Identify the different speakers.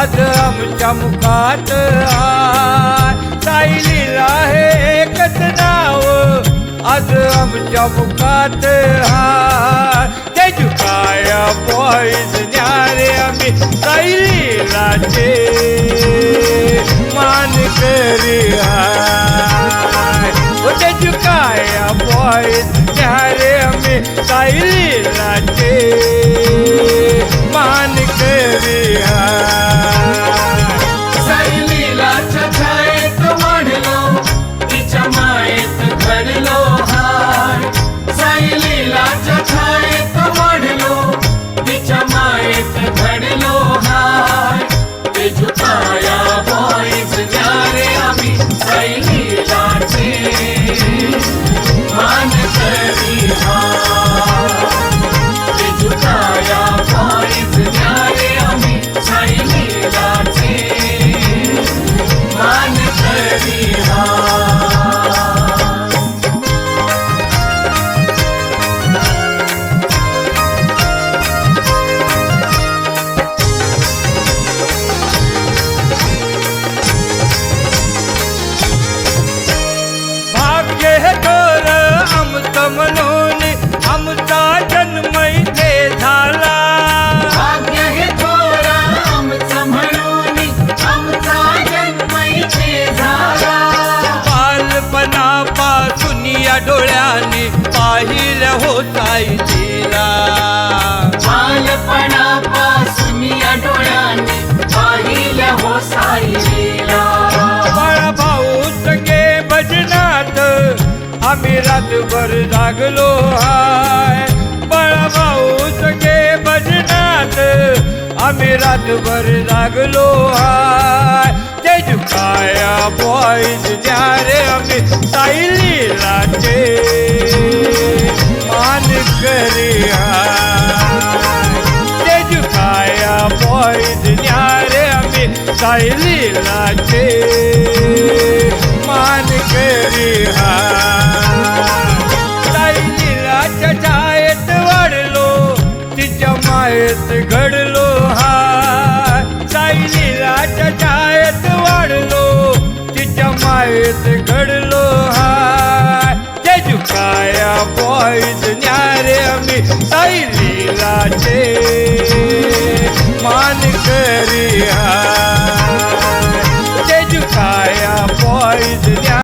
Speaker 1: आज आमच्या मुखात आय सायलीला हे एकच नाव आज आमच्या मुखात हाय ते झुकाया बॉईज न्यारे आम्ही सायलीलाचे. मान करी हाय. ओ झुकाया बॉईज न्यारे आम्ही सायलीलाचे. होतायला
Speaker 2: बालपणापासून या डोळ्याने पाहिल्या हो साईला
Speaker 1: बाळा भाऊ सगळे भजनात आम्ही रातभर जागलो हाय. बाळा भाऊ सगळे भजनात आम्ही रातभर जागलो हाय. ते झुकाया बॉईज न्यारे आम्ही सायलीलाचे मान करी ते झुकाया बॉईज न्यारे आम्ही सायलीलाचे। मान करी हाय सायलीलाच्या छायेत वाढलो तिच्या मायेत घडलो हा। सायलीलाच्या छायेत वाढलो तिच्या मायेत घडलो झुकाया बॉईज न्यारे आम्ही सायलीलाचे मान करी हाय